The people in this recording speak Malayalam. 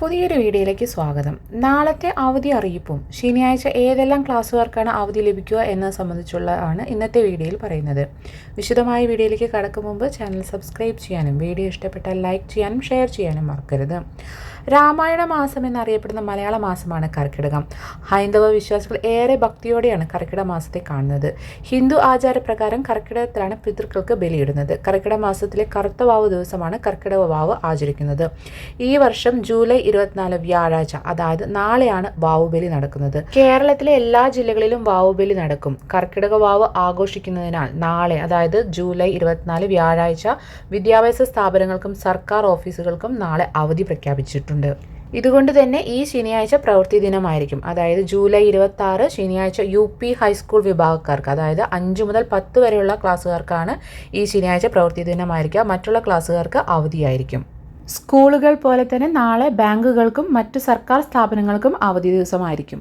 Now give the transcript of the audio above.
പുതിയൊരു വീഡിയോയിലേക്ക് സ്വാഗതം. നാളത്തെ അവധി അറിയിപ്പും ശനിയാഴ്ച ഏതെല്ലാം ക്ലാസ്സുകാർക്കാണ് അവധി ലഭിക്കുക എന്നത് സംബന്ധിച്ചുള്ള ആണ് ഇന്നത്തെ വീഡിയോയിൽ പറയുന്നത്. വിശദമായ വീഡിയോയിലേക്ക് കടക്കും മുമ്പ് ചാനൽ സബ്സ്ക്രൈബ് ചെയ്യാനും വീഡിയോ ഇഷ്ടപ്പെട്ടാൽ ലൈക്ക് ചെയ്യാനും ഷെയർ ചെയ്യാനും മറക്കരുത്. രാമായണ മാസം എന്നറിയപ്പെടുന്ന മലയാള മാസമാണ് കർക്കിടകം. ഹൈന്ദവ വിശ്വാസികൾ ഏറെ ഭക്തിയോടെയാണ് കർക്കിടക മാസത്തെ കാണുന്നത്. ഹിന്ദു ആചാരപ്രകാരം കർക്കിടകത്തിലാണ് പിതൃക്കൾക്ക് ബലിയിടുന്നത്. കർക്കിടക മാസത്തിലെ കറുത്ത വാവ് ദിവസമാണ് കർക്കിടക വാവ് ആചരിക്കുന്നത്. ഈ വർഷം ജൂലൈ ഇരുപത്തിനാല് വ്യാഴാഴ്ച അതായത് നാളെയാണ് വാവുബലി നടക്കുന്നത്. കേരളത്തിലെ എല്ലാ ജില്ലകളിലും വാവുബലി നടക്കും. കർക്കിടക വാവ് ആഘോഷിക്കുന്നതിനാൽ നാളെ അതായത് ജൂലൈ ഇരുപത്തിനാല് വ്യാഴാഴ്ച വിദ്യാഭ്യാസ സ്ഥാപനങ്ങൾക്കും സർക്കാർ ഓഫീസുകൾക്കും നാളെ അവധി പ്രഖ്യാപിച്ചിട്ടുണ്ട്. ഇതുകൊണ്ട് തന്നെ ഈ ശനിയാഴ്ച പ്രവൃത്തി ദിനമായിരിക്കും. അതായത് ജൂലൈ ഇരുപത്തി ആറ് ശനിയാഴ്ച യു പി ഹൈസ്കൂൾ വിഭാഗക്കാർക്ക് അതായത് അഞ്ച് മുതൽ പത്ത് വരെയുള്ള ക്ലാസ്സുകാർക്കാണ് ഈ ശനിയാഴ്ച പ്രവൃത്തി ദിനമായിരിക്കുക. മറ്റുള്ള ക്ലാസ്സുകാർക്ക് അവധിയായിരിക്കും. സ്കൂളുകൾ പോലെ തന്നെ നാളെ ബാങ്കുകൾക്കും മറ്റു സർക്കാർ സ്ഥാപനങ്ങൾക്കും അവധി ദിവസമായിരിക്കും.